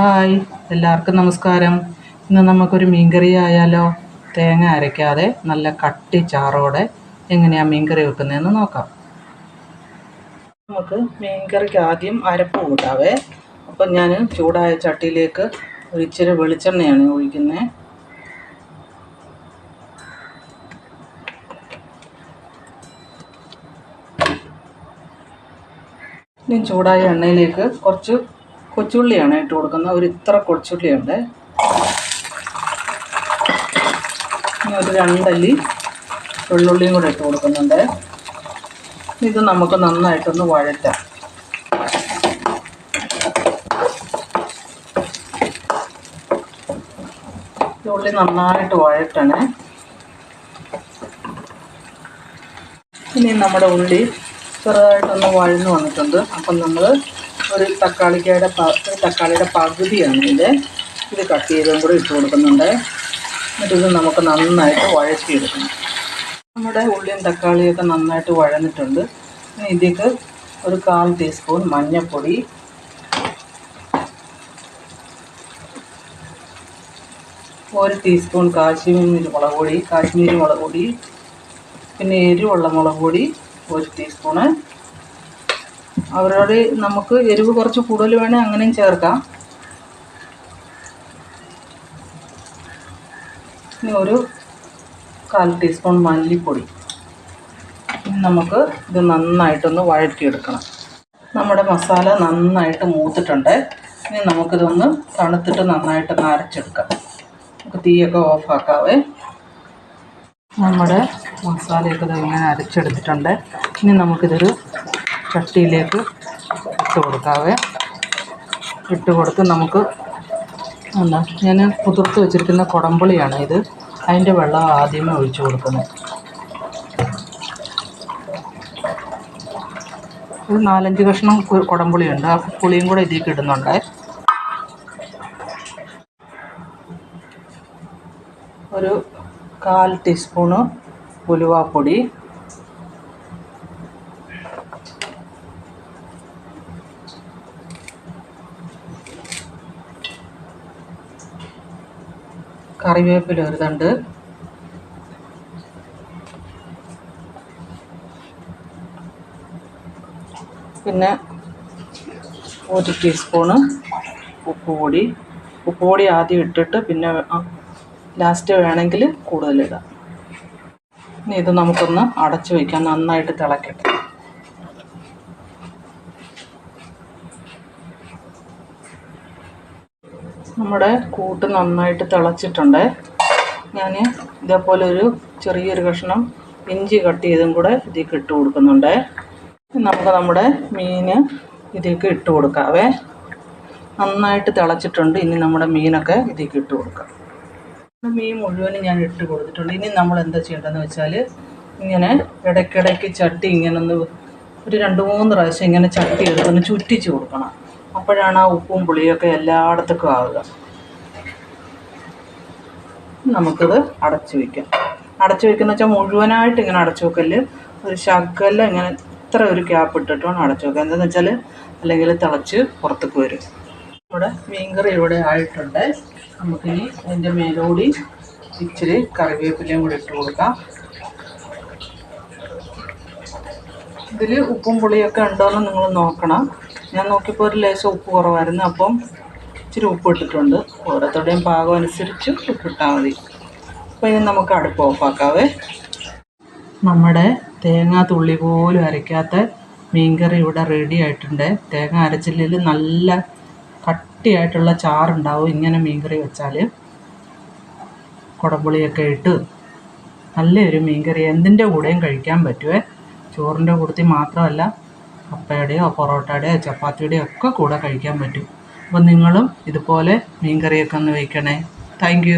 Hi എല്ലാവർക്കും നമസ്കാരം. ഇന്ന് നമുക്കൊരു മീൻകറി ആയാലോ? തേങ്ങ അരയ്ക്കാതെ നല്ല കട്ടി ചാറോടെ എങ്ങനെയാണ് മീൻകറി വെക്കുന്നതെന്ന് നോക്കാം. നമുക്ക് മീൻകറിക്ക് ആദ്യം അരപ്പ് കൂട്ടാവേ. അപ്പം ഞാൻ ചൂടായ ചട്ടിയിലേക്ക് ഒരു ഇച്ചിരി വെളിച്ചെണ്ണയാണ് ഒഴിക്കുന്നത് ഞാൻ ചൂടായ എണ്ണയിലേക്ക് കുറച്ച് കൊച്ചുള്ളിയാണ് ഇട്ട് കൊടുക്കുന്നത്. ഒരു ഇത്ര കൊച്ചുള്ളിയുണ്ട്. ഒരു രണ്ടല്ലി വെള്ളുള്ളിയും കൂടെ ഇട്ട് കൊടുക്കുന്നുണ്ട്. ഇത് നമുക്ക് നന്നായിട്ടൊന്ന് വഴറ്റാം. ഉള്ളി നന്നായിട്ട് വഴറ്റണേ. ഇനി നമ്മുടെ ഉള്ളി ചെറുതായിട്ടൊന്ന് വഴന്നു വന്നിട്ടുണ്ട്. അപ്പം നമ്മൾ ഒരു തക്കാളിക്കയുടെ ഒരു തക്കാളിയുടെ പകുതിയാണ് ഇത്. ഇത് കട്ട് ചെയ്തും കൂടി ഇട്ട് കൊടുക്കുന്നുണ്ട്. എന്നിട്ട് ഇത് നമുക്ക് നന്നായിട്ട് വഴറ്റിയെടുക്കണം. നമ്മുടെ ഉള്ളിയും തക്കാളിയൊക്കെ നന്നായിട്ട് വഴന്നിട്ടുണ്ട്. ഇനി ഒരു കാൽ ടീസ്പൂൺ മഞ്ഞൾപ്പൊടി. ഒരു ടീസ്പൂൺ കാശ്മീരി മുളക് പൊടി കാശ്മീരി മുളക് പൊടി പിന്നെ എരിവുള്ള മുളക് പൊടി ഒരു ടീസ്പൂണ് അവരോട് നമുക്ക് എരിവ് കുറച്ച് കൂടുതൽ വേണേൽ അങ്ങനെയും ചേർക്കാം. ഇനി ഒരു കാൽ ടീസ്പൂൺ മല്ലിപ്പൊടി. നമുക്ക് ഇത് നന്നായിട്ടൊന്ന് വഴറ്റിയെടുക്കണം. നമ്മുടെ മസാല നന്നായിട്ട് മൂത്തിട്ടുണ്ട്. ഇനി നമുക്കിതൊന്ന് തണുത്തിട്ട് നന്നായിട്ട് അരച്ചെടുക്കാം. നമുക്ക് തീയൊക്കെ ഓഫാക്കാവേ. നമ്മുടെ മസാലയൊക്കെ ഇങ്ങനെ അരച്ചെടുത്തിട്ടുണ്ട്. ഇനി നമുക്കിതൊരു ചട്ടിയിലേക്ക് ഇട്ട് കൊടുക്കാവേ. ഇട്ട് കൊടുത്ത് നമുക്ക് എന്താ ഞാൻ കുതിർത്ത് വെച്ചിരിക്കുന്ന കുടംപുളിയാണ് ഇത്. അതിന്റെ വെള്ളം ആദ്യമേ ഒഴിച്ചു കൊടുക്കുന്നത്. ഒരു നാലഞ്ച് കഷ്ണം കുടംപുളിയുണ്ട്. ആ പുളിയും കൂടെ ഇതിലേക്ക് ഇടുന്നുണ്ട്. ഒരു കാൽ ടീസ്പൂണ് ഉലുവാപ്പൊടി. കറിവേപ്പില ഒരു തണ്ട്. പിന്നെ ഒരു ടീസ്പൂണ് ഉപ്പ് പൊടി ഉപ്പ് പൊടി ആദ്യം ഇട്ടിട്ട് പിന്നെ ലാസ്റ്റ് വേണമെങ്കിൽ കൂടുതലിടാം ഇനി ഇത് നമുക്കൊന്ന് അടച്ചു വയ്ക്കാം നന്നായിട്ട് തിളക്കട്ടെ. നമ്മുടെ കൂട്ട് നന്നായിട്ട് തിളച്ചിട്ടുണ്ട്. ഞാൻ ഇതേപോലെ ഒരു ചെറിയൊരു കഷ്ണം ഇഞ്ചി കട്ട് ചെയ്തും കൂടെ ഇതിലേക്ക് ഇട്ട് കൊടുക്കുന്നുണ്ട്. നമുക്ക് നമ്മുടെ മീൻ ഇതിലേക്ക് ഇട്ട് കൊടുക്കാവേ. നന്നായിട്ട് തിളച്ചിട്ടുണ്ട്. ഇനി നമ്മുടെ മീനൊക്കെ ഇതിലേക്ക് ഇട്ട് കൊടുക്കാം. മീൻ മുഴുവനും ഞാൻ ഇട്ട് കൊടുത്തിട്ടുണ്ട്. ഇനി നമ്മൾ എന്താ ചെയ്യേണ്ടതെന്ന് വെച്ചാൽ ഇങ്ങനെ ഇടയ്ക്കിടയ്ക്ക് ചട്ടി ഇങ്ങനെ ഒന്ന് ഒരു രണ്ട് മൂന്ന് പ്രാവശ്യം ഇങ്ങനെ ചട്ടി എടുത്തൊന്ന് ചുറ്റിച്ച് കൊടുക്കണം. അപ്പോഴാണ് ആ ഉപ്പും പുളിയൊക്കെ എല്ലായിടത്തേക്കും ആവുക. നമുക്കിത് അടച്ചു വയ്ക്കാം അടച്ചു വയ്ക്കുന്ന വെച്ചാൽ മുഴുവനായിട്ട് ഇങ്ങനെ അടച്ചു വെക്കൽ. ഒരു ശകലം ഇങ്ങനെ ഇത്ര ഒരു ക്യാപ്പ് ഇട്ടിട്ട് വേണം അടച്ചു വെക്കുക. എന്താണെന്ന് വെച്ചാൽ അല്ലെങ്കിൽ തിളച്ച് പുറത്തേക്ക് വരും. ഇവിടെ മീൻകറി ഇവിടെ ആയിട്ടുണ്ട്. നമുക്കിനി അതിന്റെ മേലോടി ഇച്ചിരി കറിവേപ്പിലയും കൂടി ഇട്ട് കൊടുക്കാം. ഇതിൽ ഉപ്പും പുളിയൊക്കെ ഉണ്ടോയെന്ന് നിങ്ങൾ നോക്കണം. ഞാൻ നോക്കിയപ്പോൾ ഒരു ലേശം ഉപ്പ് കുറവായിരുന്നു. അപ്പം ഇച്ചിരി ഉപ്പ് ഇട്ടിട്ടുണ്ട്. ഓരോരുത്തരുടെയും പാകം അനുസരിച്ച് ഉപ്പിട്ടാൽ മതി. അപ്പോൾ ഇനി നമുക്ക് അടുപ്പ് ഓഫാക്കാവേ നമ്മുടെ തേങ്ങ തുള്ളി പോലും അരയ്ക്കാത്ത മീൻകറി ഇവിടെ റെഡി ആയിട്ടുണ്ട്. തേങ്ങ അരച്ചില്ലെങ്കിൽ നല്ല കട്ടിയായിട്ടുള്ള ചാറുണ്ടാവും ഇങ്ങനെ മീൻകറി വെച്ചാൽ കുടംപുളിയൊക്കെ ഇട്ട് നല്ലൊരു മീൻകറി. എന്തിന്റെ കൂടെയും കഴിക്കാൻ പറ്റുമേ ചോറിന്റെ കൂടത്തിൽ മാത്രമല്ല കപ്പയുടെയോ പൊറോട്ടയുടെയോ ചപ്പാത്തിയുടെയോ ഒക്കെ കൂടെ കഴിക്കാൻ പറ്റും. അപ്പം നിങ്ങളും ഇതുപോലെ മീൻകറിയൊക്കെ ഒന്ന് വയ്ക്കണേ. താങ്ക്